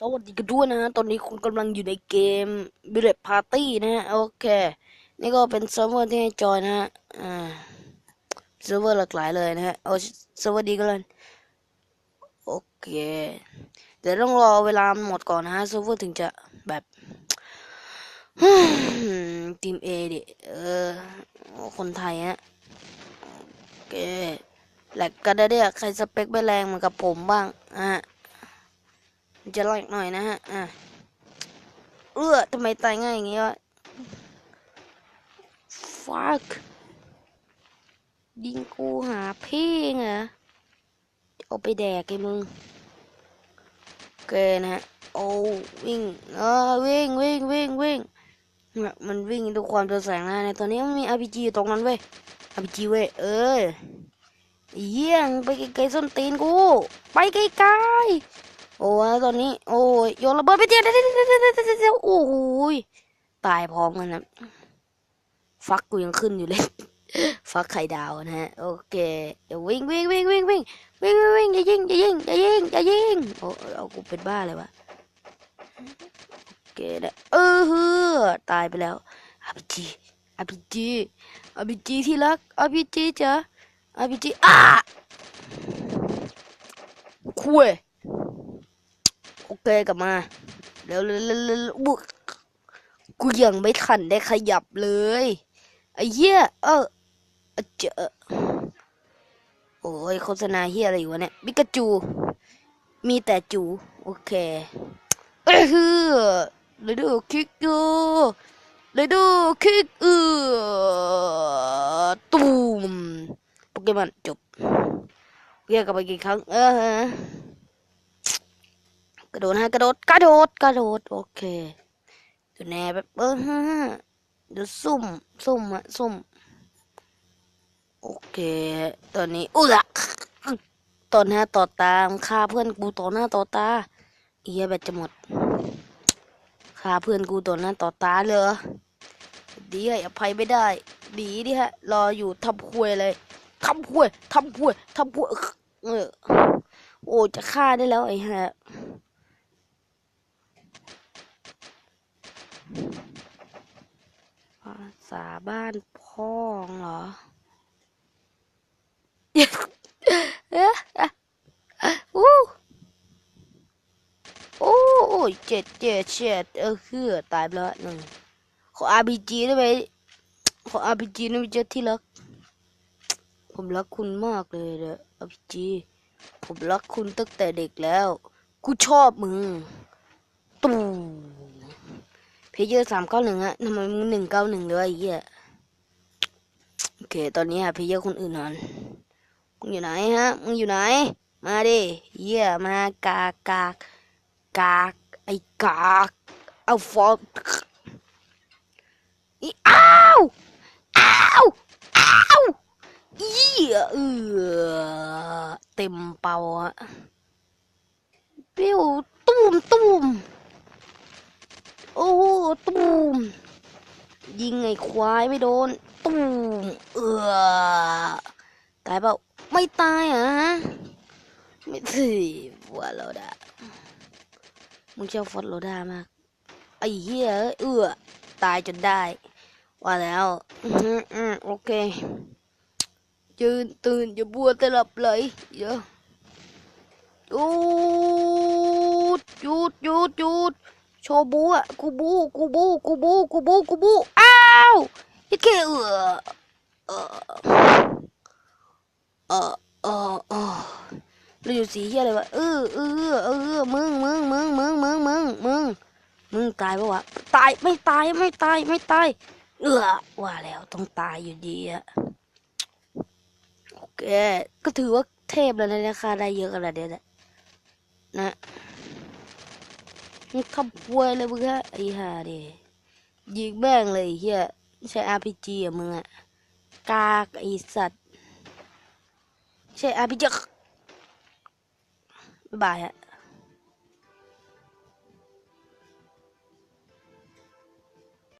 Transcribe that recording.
สวัสดีกันด้วยนะฮะ ตอนนี้คุณกำลังอยู่ในเกม b i l l e t Party นะฮะ โอเค นี่ก็เป็นเซิร์ฟเวอร์ที่ให้จอยนะฮะ อ่า เซิร์ฟเวอร์หลากหลายเลยนะฮะ เอาเซิร์ฟเวอร์ดีก็เลยโอเค เดี๋ยวต้องรอเวลาหมดก่อนนะฮะ เซิร์ฟเวอร์ถึงจะแบบทีมเอดิเออ คนไทยฮะ โอเคแหลกกันได้เดียใครสเปคไม่แรงเหมือนกับผมบ้างอะ จะไล่หน่อยนะฮะ อะเอื้อทำไมตายง่ายอย่างงี้วะ fuck ยิงกูหาพี่เหรอเอาไปแดกไอ้มึงโอเคนะฮะ โอ้วิ่ง เออวิ่งวิ่งวิ่งวิ่งมันวิ่งด้วยความตัวแสงนะในตอนนี้มันมี RPG อยู่ตรงนั้นเว้ย RPG เว้ย เออเยี่ยงไปไกลๆส้นตีนกู ไปไกลๆ โอ้ยตอนนี้ โอ้ยโยนระเบิดไปเดียวเดียวโอ้ยตายพร้อมกันนะฟักกูยังขึ้นอยู่เลย ฟักไข่ดาวนะฮะ โอเค เดี๋ยววิ่งวิ่งวิ่งวิ่งวิ่งวิ่งวิ่งอย่ายิงอย่ายิงอย่ายิงอย่ายิงโอ้เอากูเป็นบ้าเลยวะโอเคนะเออฮือตายไปแล้วอาบิจิอาบิจิอาบิจิที่รักอาบิจิจ้ะอาบิจิอ้าคุ้ย เคกลับมาเร็วเร็วกกูยังไม่ทันได้ขยับเลยไอ้เหี้ยเออเจอโอ้ยโฆษณาเหี้ยอะไรอยู่วะเนี่ยบิกาจู มีแต่จู โอเคเอ้ยฮือเลยดูคิกยูเลยดูคิกเออตูมโปเกมอนจบเรียกกลับไปกี่ครั้งเออ ระโดดฮะกระโดดกระโดดกระโดดโอเคดูแน่แบบเออฮะเดี๋ยวซุ่มซุ่มอะซุ่มโอเคตอนนี้อุ้ยตอนหน้าต่อตามฆ่าเพื่อนกูต่อหน้าต่อตาเอียแบตจะหมดฆ่าเพื่อนกูต่อหน้าต่อตาเลยดีให้อภัยไม่ได้ ดีดิฮะ รออยู่ทำควยเลยทำควยทำควยทำควยเออโอ้จะฆ่าได้แล้วไอ้ฮะ ภาษาบ้านพ่องเหรอเอ๊ะอะอะอู้โอ้โอ้ยเจ็ดเจ็ดเจ็ดเออคือตายไปแล้วหนึ่งขอ RPG ได้ไหมขอ RPG ได้ไหมเจ้าที่รัก ผมรักคุณมากเลยเด้อ RPG ผมรักคุณตั้งแต่เด็กแล้ว กูชอบมึง ตู เพเยอร์สามเก้าหนึ่งอะทำไมมึงหนึ่งเก้าหนึ่งด้วยไอ้เหี้ยโอเค ตอนนี้หาเพเยอร์คนอื่นนอนมึงอยู่ไหนฮะมึงอยู่ไหน มาดิเหี้ยมากากกากกากไอ้กากเอาฟอร์อีอ้าวอ้าวอ้าวเหี้ยเออเต็มเป่าอะปิ้วตุ้มตุ้ม โอ้โหตูมยิงไอ้ควายไม่โดน ตูมเออตายเปล่าไม่ตายอะไม่สิวัวโลดามึงเชอบฟอดโลดามาก ไอ้เหี้ยเอือตายจนได้ ว่าแล้ว อือหืออืมโอเค ยืนตื่นอย่าบัวแต่หลับเลยเดี๋ยวหยุดหยุดหยุดหยุด โชบูอะกูบูกูบูกูบูกูบูกูบูอ้าวยี่เคเออเออเออเออเออเราอยู่สีเฮียอะไรวะเออเออเออมึงมึงมึงมึงมึงมึงมึงมึงตายปะวะตายไม่ตายไม่ตายไม่ตายเออว่าแล้วต้องตายอยู่ดีอะโอเคก็ถือว่าเทพแล้วนะราคาได้เยอะขนาดเนี้ยแหละนะ มึงทำป่วยเลยมึงฮะไอ้ห่าดิยิงแม่งเลยเฮียใช้อาพีจีอะมึงอะกากไอสัตว์ใช้ RPG บ๊ายบายฮะ